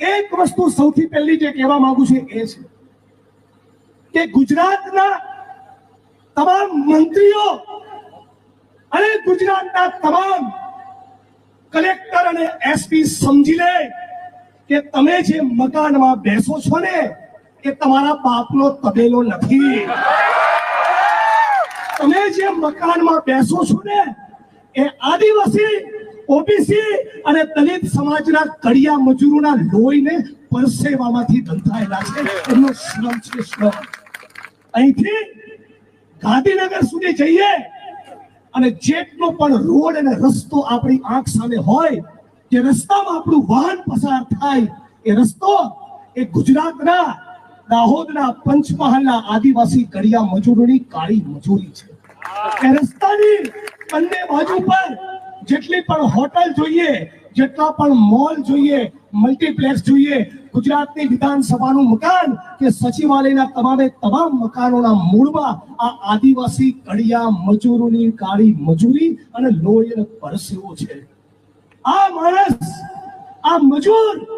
એક વસ્તુ સૌથી પહેલી જે કહેવા માંગુ છું એ છે કે ગુજરાતના તમામ મંત્રીઓ અને ગુજરાતના તમામ કલેક્ટર અને એસપી સમજી લે. કે તમે જે મકાનમાં બેસો છો ને, એ તમારા બાપનો તબેલો નથી. તમે જે મકાનમાં બેસો છો ને, એ આદિવાસી, ઓબીસી અને દલિત સમાજના કડિયા મજૂરોના લોહીને પરસેવામાંથી બંધાયેલા છે. એમનો શ્રમ છે શ્રમ. અહીંથી ગાંધીનગર સુધી જઈએ અને જેટલો પણ રોડ અને રસ્તો આપણી આંખ સામે હોય જે રસ્તામાં આપણું વાહન પસાર થાય એ રસ્તો એ ગુજરાતના દાહોદના પંચમહાલના આદિવાસી કડિયા મજૂરોની કાળી મજૂરી છે. એ રસ્તાની બંને બાજુ પર જેટલી પણ હોટલ જોઈએ, જેટલા પણ મોલ જોઈએ, મલ્ટીપ્લેક્સ જોઈએ, ગુજરાતની વિધાનસભાનું મકાન કે સચિવાલયના તમામે તમામ મકાનોના મૂળમાં આ આદિવાસી કડિયા મજૂરોની કાળી મજૂરી અને લોહી પરસેવો છે. આ માણસ આ મજૂર